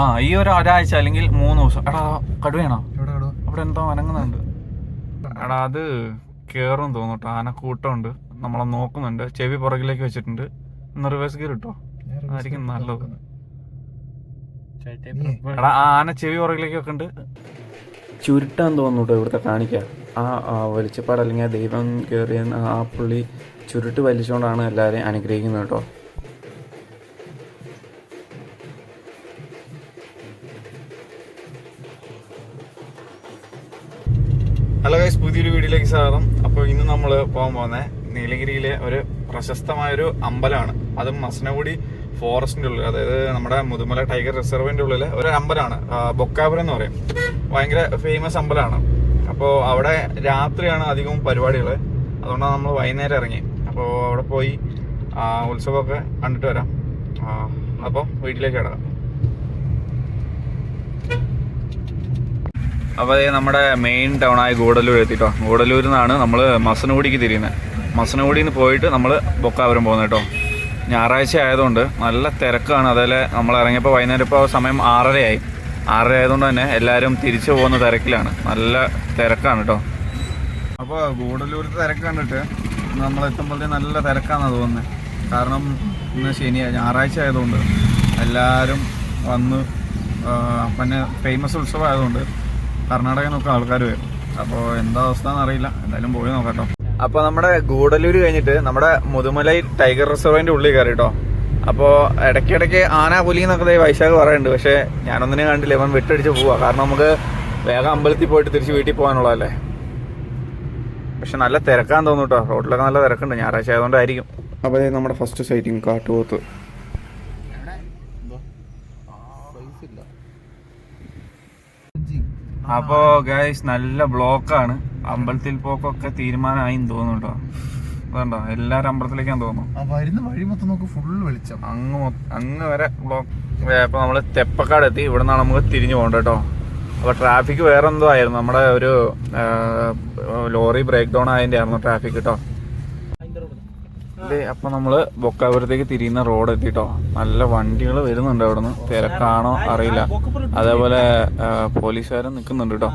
ആ ഈ ഒരു ഒരാഴ്ച അല്ലെങ്കിൽ മൂന്ന് ദിവസം. എടാ കടുവയാണോ? അവിടെ എന്തോ അനങ്ങുന്നുണ്ട് എടാ അത് കേറും തോന്നുട്ടോ ആന കൂട്ടമുണ്ട് നമ്മളെ നോക്കുന്നുണ്ട്. ചെവി പുറകിലേക്ക് വെച്ചിട്ടുണ്ട്. ഒന്ന് റിവേഴ്സ് ഗിയർ കിട്ടോ അതായിരിക്കും നല്ലത്. എടാ ആ ആന ചെവി പുറകിലേക്ക് വെക്കുന്നുണ്ട് ചുരുട്ടാൻ തോന്നുട്ടോ ഇവിടുത്തെ കാണിക്ക ആ ആ വെളിച്ചപ്പാട് അല്ലെങ്കിൽ ആ ദൈവം കയറിയ ആ പുള്ളി ചുരുട്ട് വലിച്ചുകൊണ്ടാണ് എല്ലാവരെയും അനുഗ്രഹിക്കുന്നത് കേട്ടോ നമ്മൾ പോകാൻ പോകുന്നത് നീലഗിരിയിലെ ഒരു പ്രശസ്തമായ ഒരു അമ്പലമാണ്. അതും മസനഗുഡി ഫോറസ്റ്റിന്റെ ഉള്ളിൽ അതായത് നമ്മുടെ മുതുമല ടൈഗർ റിസർവിന്റെ ഉള്ളിൽ ഒരു അമ്പലമാണ്. ബൊക്കാപുരം എന്ന് പറയും. ഭയങ്കര ഫേമസ് അമ്പലമാണ്. അപ്പോൾ അവിടെ രാത്രിയാണ് അധികവും പരിപാടികൾ അതുകൊണ്ടാണ് നമ്മൾ വൈകുന്നേരം ഇറങ്ങി. അപ്പോൾ അവിടെ പോയി ഉത്സവമൊക്കെ കണ്ടിട്ട് വരാം. അപ്പോൾ വീട്ടിലേക്ക് കിടക്കാം. അപ്പോൾ അതേ നമ്മുടെ മെയിൻ ടൗണായ ഗൂഡലൂർ ഗൂഡല്ലൂർ എത്തിട്ടോ. ഗൂഡല്ലൂരിൽ നിന്നാണ് നമ്മൾ മസനഗുഡിക്ക് തിരിയുന്നത് മസനഗുഡിയിൽ നിന്ന് പോയിട്ട് നമ്മൾ ബൊക്കാപുരം പോകുന്നത് കേട്ടോ. ഞായറാഴ്ച ആയതുകൊണ്ട് നല്ല തിരക്കാണ്. അതേപോലെ നമ്മൾ ഇറങ്ങിയപ്പോൾ വൈകുന്നേരം ഇപ്പോൾ സമയം ആറരയായി. ആറര ആയതുകൊണ്ട് തന്നെ എല്ലാവരും തിരിച്ചു പോകുന്ന തിരക്കിലാണ്. നല്ല തിരക്കാണ് കേട്ടോ. അപ്പോൾ ഗൂഡലൂരിന്റെ തിരക്ക് കണ്ടിട്ട് നമ്മൾ എത്തുമ്പോഴത്തേ നല്ല തിരക്കാണെന്ന് തോന്നുന്നത് കാരണം ഇന്ന് ശനിയാഴ്ച ഞായറാഴ്ച ആയതുകൊണ്ട് എല്ലാവരും വന്ന് പിന്നെ ഫേമസ് ഉത്സവം ആയതുകൊണ്ട് കർണാടകയിൽ നിന്നൊക്കെ ആൾക്കാർ വരും. അപ്പോൾ എന്താ അവസ്ഥ എന്നറിയില്ല എന്തായാലും പോയി നോക്കാട്ടോ. അപ്പോൾ നമ്മുടെ ഗൂഡല്ലൂർ കഴിഞ്ഞിട്ട് നമ്മുടെ മുതുമലൈ ടൈഗർ റിസർവിന്റെ ഉള്ളിൽ കയറി കേട്ടോ അപ്പോൾ ഇടയ്ക്കിടയ്ക്ക് ആന പുലി എന്നൊക്കെ വൈശാഖ് പറയുന്നുണ്ട്. പക്ഷേ ഞാനൊന്നിനെ കണ്ടില്ല. ഇവൻ വിട്ടടിച്ച് പോവാ. കാരണം നമുക്ക് വേഗം അമ്പലത്തിൽ പോയിട്ട് തിരിച്ച് വീട്ടിൽ പോകാനുള്ളതല്ലേ പക്ഷെ നല്ല തിരക്കാൻ തോന്നും കേട്ടോ റോഡിലൊക്കെ നല്ല തിരക്കുണ്ട്. ഞായറാഴ്ച ആയതുകൊണ്ടായിരിക്കും. അപ്പോൾ നമ്മുടെ ഫസ്റ്റ് സൈറ്റിങ് കാട്ടുപോത്ത്. അപ്പോ ഗൈസ് നല്ല ബ്ലോക്കാണ്. അമ്പലത്തിൽ പോക്കൊക്കെ തീരുമാനമായി തോന്നുന്നുണ്ടോ അതുണ്ടോ എല്ലാരും അമ്പലത്തിലേക്കാന്ന് തോന്നുന്നു. വരുന്ന വഴി മൊത്തം ഫുൾ ഫുള്ള് വെളിച്ചം. അങ്ങ് അങ്ങ് വരെ ബ്ലോക്ക്. അപ്പൊ നമ്മൾ തെപ്പക്കാട് എത്തി ഇവിടെ നിന്നാണ് നമുക്ക് തിരിഞ്ഞു പോകണ്ട കേട്ടോ അപ്പൊ ട്രാഫിക് വേറെന്തോ ആയിരുന്നു. നമ്മുടെ ഒരു ലോറി ബ്രേക്ക് ഡൗൺ ആയതിന്റെ ആയിരുന്നു ട്രാഫിക് കേട്ടോ അപ്പൊ നമ്മൾ ബൊക്കാപുരത്തേക്ക് തിരിയുന്ന റോഡ് എത്തിട്ടോ. നല്ല വണ്ടികൾ വരുന്നുണ്ട് അവിടുന്ന്. തിരക്കാണോ അറിയില്ല. അതേപോലെ പോലീസുകാരും നിൽക്കുന്നുണ്ട് കേട്ടോ.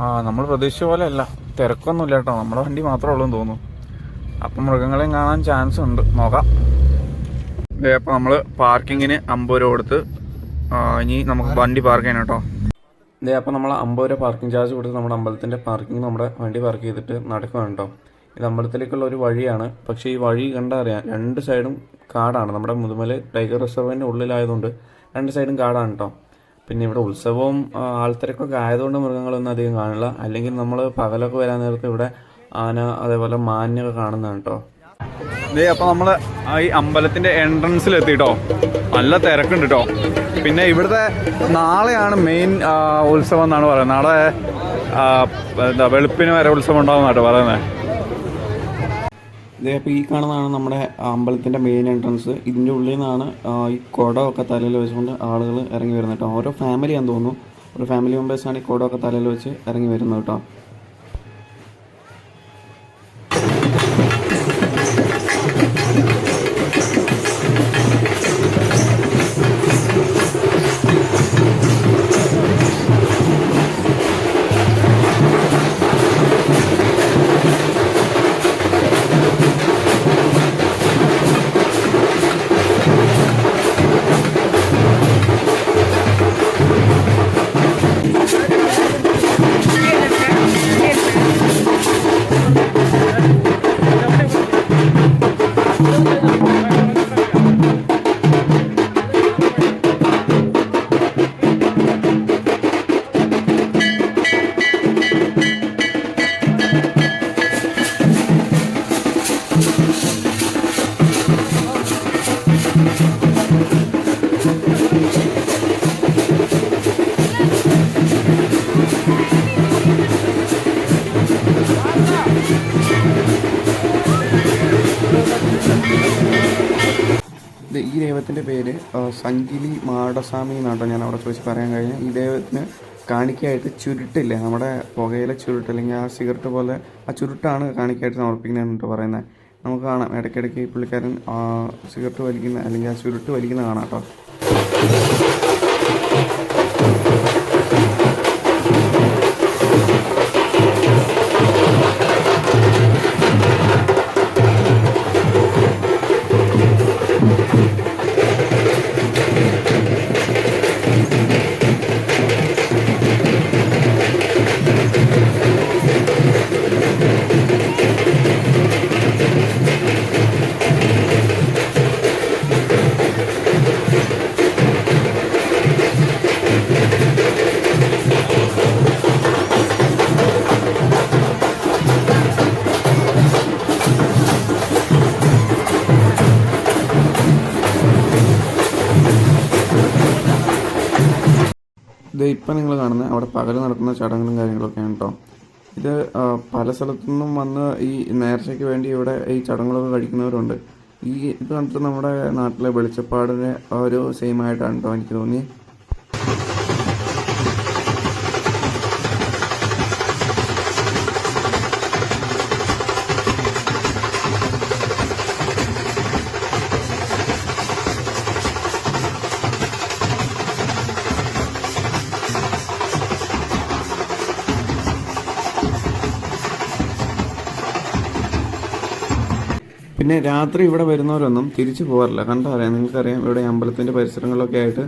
ആ നമ്മൾ പ്രതീക്ഷിച്ച പോലെ അല്ല. തിരക്കൊന്നുമില്ല കേട്ടോ. നമ്മുടെ വണ്ടി മാത്രമേ ഉള്ളൂ തോന്നുന്നു. അപ്പം മൃഗങ്ങളെയും കാണാൻ ചാൻസ് ഉണ്ട്. നോക്കാം. അപ്പോൾ നമ്മൾ പാർക്കിങ്ങിന് അമ്പത് രൂപ കൊടുത്ത് ഇനി നമുക്ക് വണ്ടി പാർക്ക് ചെയ്യണം കേട്ടോ. ഇതേ അപ്പോൾ നമ്മൾ അമ്പത് രൂപ പാർക്കിംഗ് ചാർജ് കൊടുത്ത് നമ്മുടെ അമ്പലത്തിന്റെ പാർക്കിംഗ് നമ്മുടെ വണ്ടി പാർക്ക് ചെയ്തിട്ട് നടക്കുകയാണ് കേട്ടോ. ഇത് അമ്പലത്തിലേക്കുള്ള ഒരു വഴിയാണ്. പക്ഷേ ഈ വഴി കണ്ടാൽ അറിയാം രണ്ട് സൈഡും കാടാണ്. നമ്മുടെ മുതുമല ടൈഗർ റിസർവിന്റെ ഉള്ളിലായതുകൊണ്ട് രണ്ട് സൈഡും കാടാണ് കേട്ടോ. പിന്നെ ഇവിടെ ഉത്സവവും ആൾത്തിരക്കൊക്കെ ആയതുകൊണ്ട് മൃഗങ്ങളൊന്നും അധികം കാണില്ല. അല്ലെങ്കിൽ നമ്മൾ പകലൊക്കെ വരാൻ നേരത്ത് ഇവിടെ ആന അതേപോലെ മാനൊക്കെ കാണുന്നതാണ് കേട്ടോ. ഇതേ അപ്പോൾ നമ്മൾ ഈ അമ്പലത്തിന്റെ എൻട്രൻസിൽ എത്തിട്ടോ നല്ല തിരക്കുണ്ട് കേട്ടോ പിന്നെ ഇവിടുത്തെ നാളെയാണ് മെയിൻ ഉത്സവം എന്നാണ് പറയുന്നത്. നാളെ എന്താ വെളുപ്പിന് വരെ ഉത്സവം ഉണ്ടാവും കേട്ടോ പറയുന്നത് ഇതേ അപ്പോൾ ഈ കാണുന്നതാണ് നമ്മുടെ അമ്പലത്തിന്റെ മെയിൻ എൻട്രൻസ് ഇതിന്റെ ഉള്ളിൽ നിന്നാണ് ഈ കുടമൊക്കെ തലയിൽ വെച്ചുകൊണ്ട് ആളുകൾ ഇറങ്ങി വരുന്നത് കേട്ടോ. ഓരോ ഫാമിലി ആണെന്ന് തോന്നുന്നു. ഒരു ഫാമിലി മെമ്പേഴ്സാണ് ഈ കുടമൊക്കെ തലയിൽ വെച്ച് ഇറങ്ങി വരുന്നത് കേട്ടോ. ഈ ദൈവത്തിന്റെ പേര് സംഗിലി മാടസ്വാമി എന്നാട്ടോ ഞാൻ അവിടെ ചോദിച്ച് പറയാൻ കഴിഞ്ഞ. ഈ ദൈവത്തിന് കാണിക്കായിട്ട് ചുരുട്ടില്ലേ? നമ്മുടെ പുകയിലെ ചുരുട്ട് അല്ലെങ്കിൽ ആ സിഗരറ്റ് പോലെ ആ ചുരുട്ടാണ് കാണിക്കായിട്ട് സമർപ്പിക്കുന്നതെന്നിട്ട് പറയുന്നത്. നമുക്ക് കാണാം. ഇടയ്ക്കിടയ്ക്ക് പുള്ളിക്കാരൻ സിഗരറ്റ് വലിക്കുന്ന അല്ലെങ്കിൽ ആ സിഗരറ്റ് വലിക്കുന്ന കാണാം കേട്ടോ. ഇത് ഇപ്പം നിങ്ങൾ കാണുന്നത് അവിടെ പകൽ നടക്കുന്ന ചടങ്ങുകളും കാര്യങ്ങളൊക്കെയാണ് കേട്ടോ ഇത് പല സ്ഥലത്തു നിന്നും വന്ന് ഈ നേർച്ചയ്ക്ക് വേണ്ടി ഇവിടെ ഈ ചടങ്ങുകളൊക്കെ കഴിക്കുന്നവരുണ്ട്. ഈ ഇത് കണ്ടിട്ട് നമ്മുടെ നാട്ടിലെ വെളിച്ചപ്പാടിന് ഒരു സെയിം ആയിട്ടാണ് കേട്ടോ എനിക്ക് തോന്നി പിന്നെ രാത്രി ഇവിടെ വരുന്നവരൊന്നും തിരിച്ചു പോകാറില്ല. കണ്ടറിയാം നിങ്ങൾക്കറിയാം ഇവിടെ അമ്പലത്തിന്റെ പരിസരങ്ങളിലൊക്കെ ആയിട്ട്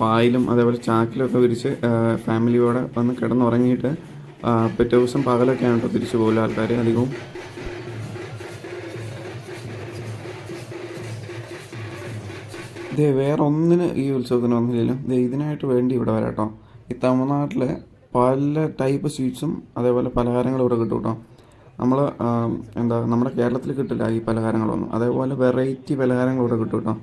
പായിലും അതേപോലെ ചാക്കിലൊക്കെ വിരിച്ച് ഫാമിലിയോടെ വന്ന് കിടന്നുറങ്ങിയിട്ട് പിറ്റേ ദിവസം പകലൊക്കെയാണ് കേട്ടോ തിരിച്ചു പോകില്ല ആൾക്കാർ അധികവും. ഇതേ വേറെ ഒന്നിന് ഈ ഉത്സവത്തിന് ഒന്നില്ലല്ലോ ഇത് ഇതിനായിട്ട് വേണ്ടി ഇവിടെ വരാട്ടോ ഈ തമിഴ്നാട്ടിലെ പല ടൈപ്പ് സ്വീറ്റ്സും അതേപോലെ പലഹാരങ്ങളും ഇവിടെ കിട്ടും കേട്ടോ. നമ്മൾ എന്താ നമ്മുടെ കേരളത്തിൽ കിട്ടില്ല ഈ പലഹാരങ്ങളൊന്നും. അതേപോലെ വെറൈറ്റി പലഹാരങ്ങൾ ഇവിടെ കിട്ടും കേട്ടോ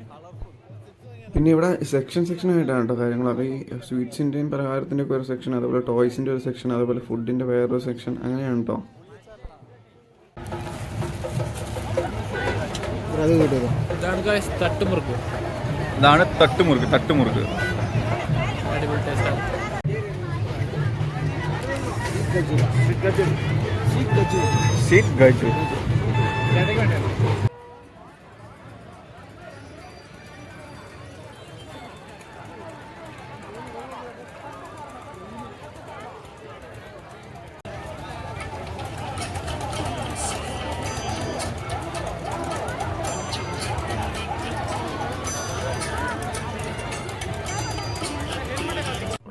പിന്നെ ഇവിടെ സെക്ഷൻ സെക്ഷൻ ആയിട്ടാണ് കേട്ടോ കാര്യങ്ങളൊക്കെ ഈ സ്വീറ്റ്സിന്റെയും പലഹാരത്തിന്റെ ഒക്കെ ഒരു സെക്ഷൻ അതേപോലെ ടോയ്സിന്റെ ഒരു സെക്ഷൻ അതേപോലെ ഫുഡിന്റെ വേറൊരു സെക്ഷൻ അങ്ങനെയാണ് കേട്ടോ ഇതാണ് തട്ടുമുറുക്ക് തട്ടുമുറുക്ക്. ഇതാണ് തട്ടുമുറുക്ക് തട്ടുമുറുക്ക് അടിപൊളി ടേസ്റ്റാണ് സീറ്റ്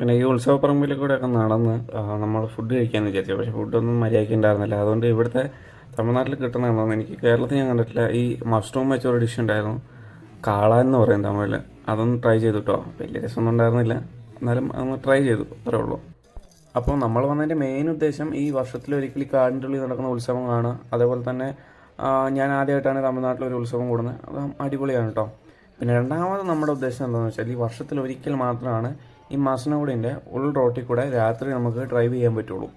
പിന്നെ ഈ ഉത്സവപ്പറമ്പിൽ ഒക്കെ നടന്ന് നമ്മൾ ഫുഡ് കഴിക്കാമെന്ന് വിചാരിച്ചു. പക്ഷേ ഫുഡൊന്നും മര്യാദയ്ക്ക് ഉണ്ടായിരുന്നില്ല അതുകൊണ്ട് ഇവിടുത്തെ തമിഴ്നാട്ടിൽ കിട്ടുന്ന എന്താണെന്ന് എനിക്ക് കേരളത്തിൽ ഞാൻ കണ്ടിട്ടില്ല. ഈ മഷ്റൂം വെച്ചൊരു ഡിഷ് ഉണ്ടായിരുന്നു. കാള എന്ന് പറയും തമിഴിൽ അതൊന്ന് ട്രൈ ചെയ്തു കേട്ടോ വലിയ രസമൊന്നും ഉണ്ടായിരുന്നില്ല. എന്നാലും അതൊന്ന് ട്രൈ ചെയ്തു. അത്രേ ഉള്ളൂ. അപ്പോൾ നമ്മൾ വന്നതിന്റെ മെയിൻ ഉദ്ദേശം ഈ വർഷത്തിലൊരിക്കൽ ഈ കാടിന്റെ ഉള്ളിൽ നടക്കുന്ന കാണുക അതേപോലെ തന്നെ ഞാൻ ആദ്യമായിട്ടാണ് തമിഴ്നാട്ടിൽ ഒരു ഉത്സവം കൂടുന്നത്. അത് അടിപൊളിയാണ് കേട്ടോ പിന്നെ രണ്ടാമത് നമ്മുടെ ഉദ്ദേശം എന്താണെന്ന് വെച്ചാൽ ഈ വർഷത്തിൽ ഒരിക്കൽ മാത്രമാണ് ഈ മസനഗുഡിന്റെ ഉൾ റോട്ടിൽ കൂടെ രാത്രി നമുക്ക് ഡ്രൈവ് ചെയ്യാൻ പറ്റുള്ളൂ.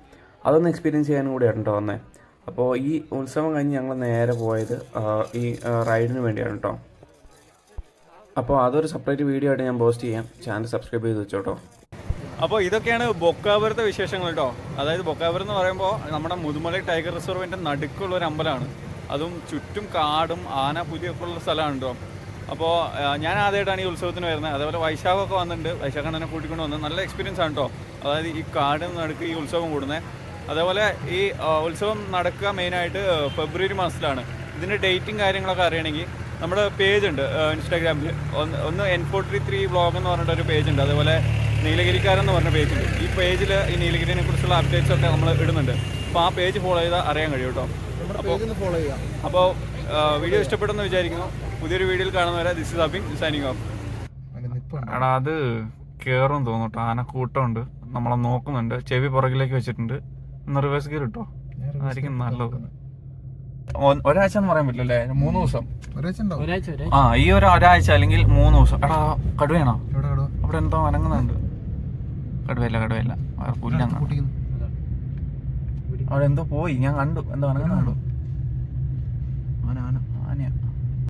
അതൊന്ന് എക്സ്പീരിയൻസ് ചെയ്യാനും കൂടിയാണ് കേട്ടോ വന്നത് അപ്പോൾ ഈ ഉത്സവം കഴിഞ്ഞ് ഞങ്ങൾ നേരെ പോയത് ഈ റൈഡിന് വേണ്ടിയാണ് കേട്ടോ അപ്പോൾ അതൊരു സെപ്പറേറ്റ് വീഡിയോ ആയിട്ട് ഞാൻ പോസ്റ്റ് ചെയ്യാം. ചാനൽ സബ്സ്ക്രൈബ് ചെയ്ത് വെച്ചോട്ടോ. അപ്പോൾ ഇതൊക്കെയാണ് ബൊക്കാപുരത്തെ വിശേഷങ്ങൾ കേട്ടോ അതായത് ബൊക്കാപുരം എന്ന് പറയുമ്പോൾ നമ്മുടെ മുതുമല ടൈഗർ റിസർവിന്റെ നടുക്കുള്ള ഒരു അമ്പലമാണ്. അതും ചുറ്റും കാടും ആന പുലിയൊക്കെ ഉള്ള സ്ഥലമാണ് കേട്ടോ അപ്പോൾ ഞാൻ ആദ്യമായിട്ടാണ് ഈ ഉത്സവത്തിന് വരുന്നത്. അതേപോലെ വൈശാഖമൊക്കെ വന്നിട്ടുണ്ട്. വൈശാഖണ്ണനെ കൂട്ടിക്കൊണ്ട് വന്നത് നല്ല എക്സ്പീരിയൻസ് ആണ് കേട്ടോ അതായത് ഈ കാടിന് നടുക്ക് ഈ ഉത്സവം കൂടുന്നത്. അതേപോലെ ഈ ഉത്സവം നടക്കുക മെയിനായിട്ട് ഫെബ്രുവരി മാസത്തിലാണ്. ഇതിന്റെ ഡേറ്റും കാര്യങ്ങളൊക്കെ അറിയണമെങ്കിൽ നമ്മുടെ പേജ് ഉണ്ട് ഇൻസ്റ്റാഗ്രാമിൽ ഒന്ന് ഒന്ന് എൻ ഫോർട്ടി ത്രീ ബ്ലോഗ് എന്ന് പറഞ്ഞിട്ട് ഒരു പേജ് ഉണ്ട്. അതേപോലെ നീലഗിരിക്കാരൻ എന്ന് പറഞ്ഞ പേജ് ഉണ്ട്. ഈ പേജിൽ ഈ നീലഗിരിനെ കുറിച്ചുള്ള അപ്ഡേറ്റ്സ് ഒക്കെ നമ്മൾ ഇടുന്നുണ്ട്. അപ്പോൾ ആ പേജ് ഫോളോ ചെയ്താൽ അറിയാൻ കഴിയും കേട്ടോ ചെയ്യാം. അപ്പോൾ വീഡിയോ ഇഷ്ടപ്പെട്ടെന്ന് വിചാരിക്കുന്നു. പുതിയൊരു വീഡിയോയിൽ കാണുന്നവരെ this is Abin signing off എടാ അത് കയറും തോന്നുട്ടോ ആനക്കൂട്ടമുണ്ട് നമ്മളെ നോക്കുന്നുണ്ട്. ചെവി പുറകിലേക്ക് വെച്ചിട്ടുണ്ട്. ഒന്ന് റിവേഴ്സ് ഗിയർ കിട്ടോ അതായിരിക്കും നല്ലത്. ഒരാഴ്ച എന്ന് പറയാൻ പറ്റില്ലല്ലേ? മൂന്ന് ദിവസം. ഒരാഴ്ച ഉണ്ടാവും. ഒരാഴ്ച ഒരാഴ്ച. ആ ഈ ഒരു ഒരാഴ്ച അല്ലെങ്കിൽ മൂന്ന് ദിവസം. എടാ കടുവയാണോ? അവിടെ എന്തോ അനങ്ങുന്നുണ്ട്. കടുവയില്ല കടുവയില്ല. വേറെ അവിടെ എന്തോ പോയി. ഞാൻ കണ്ടു. എന്തോ അനങ്ങുന്ന കണ്ടു ആന ആന